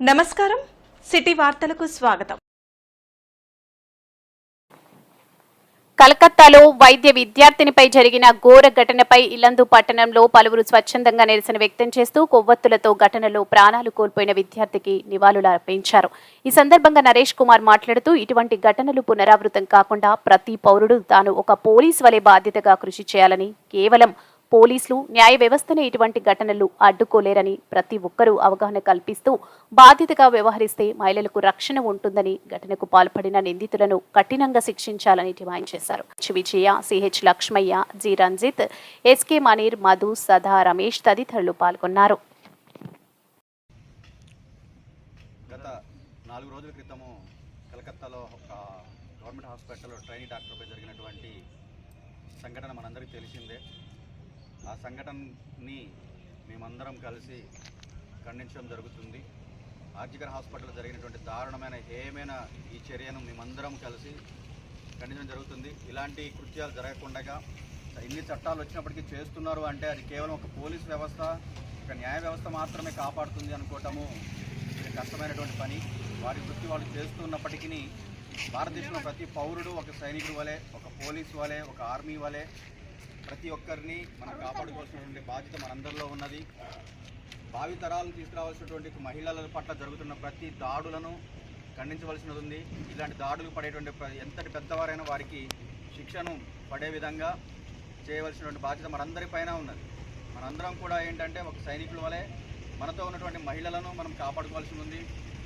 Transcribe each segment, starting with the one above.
నమస్కారం. సిటీ వార్తలకు స్వాగతం. కలకత్తాలో వైద్య విద్యార్థినిపై జరిగిన ఘోర ఘటనపై ఇల్లందు పట్టణంలో పలువురు స్వచ్ఛందంగా నిరసన వ్యక్తం చేస్తూ కొవ్వొత్తులతో ఘటనలో ప్రాణాలు కోల్పోయిన విద్యార్థికి నివాళులు అర్పించారు. ఈ సందర్భంగా నరేష్ కుమార్ మాట్లాడుతూ ఇటువంటి ఘటనలు పునరావృతం కాకుండా ప్రతి పౌరుడు తాను ఒక పోలీస్ వలె బాధ్యతగా కృషి చేయాలని కేవలం పోలీసులు న్యాయ వ్యవస్థనే ఇటువంటి ఘటనలు అడ్డుకోలేరని ప్రతి ఒక్కరూ అవగాహన కల్పిస్తూ బాధ్యతగా వ్యవహరిస్తే మహిళలకు రక్షణ ఉంటుందని ఘటనకు పాల్పడిన నిందితులను కఠినంగా శిక్షించాలని డిమాండ్ చేశారు. Vijaya CH Lakshmaiah G Ranjith SK Munir Madhu Sada Ramesh తదితరులు పాల్గొన్నారు. గత నాలుగు రోజుల క్రితము కలకత్తాలో ఒక గవర్నమెంట్ హాస్పిటల్లో ట్రైనీ డాక్టర్పై జరిగినటువంటి సంఘటన మనందరికీ తెలిసిందే. ఆ సంఘటనని మేమందరం కలిసి ఖండించడం జరుగుతుంది. ఆర్జికర్ హాస్పిటల్ జరిగినటువంటి దారుణమైన ఏమైనా ఈ చర్యను మేమందరం కలిసి ఖండించడం జరుగుతుంది. ఇలాంటి కృత్యాలు జరగకుండా ఇన్ని చట్టాలు వచ్చినప్పటికీ చేస్తున్నారు అంటే అది కేవలం ఒక పోలీస్ వ్యవస్థ ఒక న్యాయ వ్యవస్థ మాత్రమే కాపాడుతుంది అనుకోవటము కష్టమైనటువంటి పని. వారి వృత్తి వాళ్ళు చేస్తున్నప్పటికీ భారతదేశంలో ప్రతి పౌరుడు ఒక సైనికుడు వలె ఒక పోలీసు వలె ఒక ఆర్మీ వలె ప్రతి ఒక్కరిని మనం కాపాడుకోవాల్సినటువంటి బాధ్యత మనందరిలో ఉన్నది. భావి తరాలను తీసుకురావాల్సినటువంటి మహిళల పట్ల జరుగుతున్న ప్రతి దాడులను ఖండించవలసినది ఉంది ఇలాంటి దాడులు పడేటువంటి ఎంతటి పెద్దవారైనా వారికి శిక్షను పడే విధంగా చేయవలసినటువంటి బాధ్యత మనందరిపైన ఉన్నది. మనందరం కూడా ఏంటంటే ఒక సైనికుల వలె మనతో ఉన్నటువంటి మహిళలను మనం కాపాడుకోవాల్సి ఉంది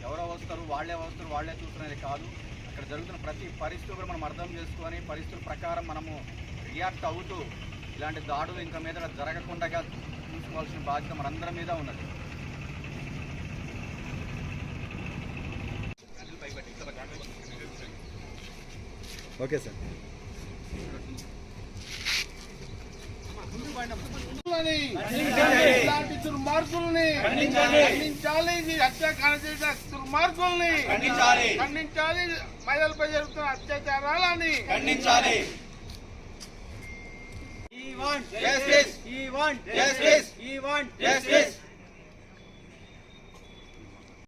ఎవరో వస్తారు వాళ్ళే వస్తారు వాళ్ళే చూస్తున్నది కాదు. అక్కడ జరుగుతున్న ప్రతి పరిస్థితి కూడా మనం అర్థం చేసుకొని పరిస్థితుల ప్రకారం మనము రియాక్ట్ అవుతూ ఇలాంటి దాడులు ఇంకా మీద జరగకుండా చూసుకోవాల్సిన బాధ్యత మనందరి మీద ఉన్నది. Okay sir. ఇలాంటి దుర్మార్గుల్ని ఖండించాలి. హత్యాకాండ చేసిన దుర్మార్గుల్ని ఖండించాలి. మహిళలపై జరుగుతున్న అత్యాచారాలని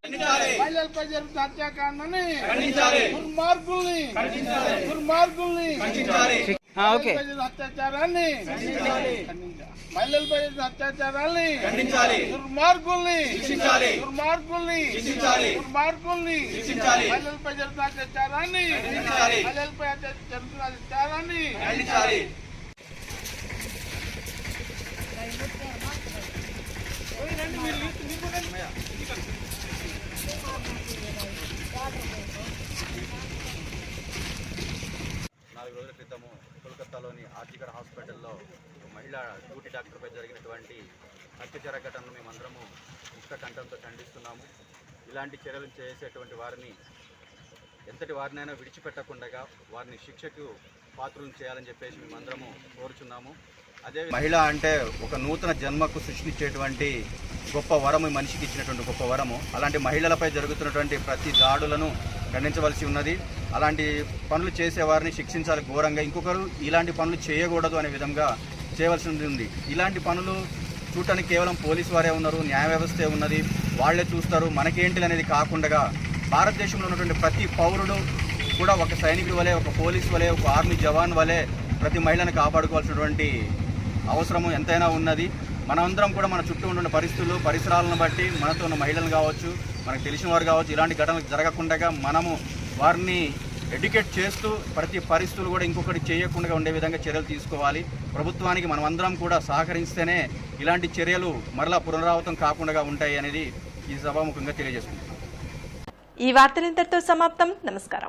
మహిళలపై జరుగుతున్న హత్యాకాండని దుర్మార్గుల్ని దుర్మార్గుల్ని మహిళలపై జరిగిన అత్యాచారాన్ని మహిళలపై జరిగిన అత్యాచారాల్ని దుర్మార్గుల్ని దుర్మార్గుల్ని దుర్మార్గుల్ని మహిళలపై జరుగుతున్న అత్యాచారాన్ని మహిళలపై జరుగుతున్న అత్యాచారాన్ని నాలుగు రోజుల క్రితము కోల్కతాలోని ఆర్జికర్ హాస్పిటల్లో ఒక మహిళా డ్యూటీ డాక్టర్పై జరిగినటువంటి అత్యాచార ఘటనను మేమందరము ముక్త కంఠంతో ఖండిస్తున్నాము. ఇలాంటి చర్యలు చేసేటువంటి వారిని ఎంతటి వారినైనా విడిచిపెట్టకుండా వారిని శిక్షకు పాత్రలను చేయాలని చెప్పేసి మేమందరము కోరుచున్నాము. అదే మహిళ అంటే ఒక నూతన జన్మకు సృష్టించేటువంటి గొప్ప వరము మనిషికి ఇచ్చినటువంటి గొప్ప వరము. అలాంటి మహిళలపై జరుగుతున్నటువంటి ప్రతి దాడులను ఖండించవలసి ఉన్నది. అలాంటి పనులు చేసేవారిని శిక్షించాలి ఘోరంగా. ఇంకొకరు ఇలాంటి పనులు చేయకూడదు అనే విధంగా చేయవలసి ఉంది. ఇలాంటి పనులు చూడటానికి కేవలం పోలీసు వారే ఉన్నారు న్యాయ వ్యవస్థే ఉన్నది. వాళ్ళే చూస్తారు. మనకేంటి అనేది కాకుండా భారతదేశంలో ఉన్నటువంటి ప్రతి పౌరుడు కూడా ఒక సైనికుడి వలె ఒక పోలీస్ వలె ఒక ఆర్మీ జవాన్ వలె ప్రతి మహిళను కాపాడుకోవాల్సినటువంటి అవసరము ఎంతైనా ఉన్నది. మనమందరం కూడా మన చుట్టూ ఉన్న పరిస్థితులు పరిసరాలను బట్టి మనతో ఉన్న మహిళలు కావచ్చు మనకు తెలిసిన వారు కావచ్చు ఇలాంటి ఘటనలు జరగకుండా మనము వారిని ఎడ్యుకేట్ చేస్తూ ప్రతి పరిస్థితులు కూడా ఇంకొకటి చేయకుండా ఉండే విధంగా చర్యలు తీసుకోవాలి. ప్రభుత్వానికి మనమందరం కూడా సహకరిస్తేనే ఇలాంటి చర్యలు మరలా పునరావృతం కాకుండా ఉంటాయి అనేది ఈ సభాముఖంగా తెలియజేసుకుంటున్నాం. ఈ వార్తలు ఇంతటితో సమాప్తం. నమస్కారం.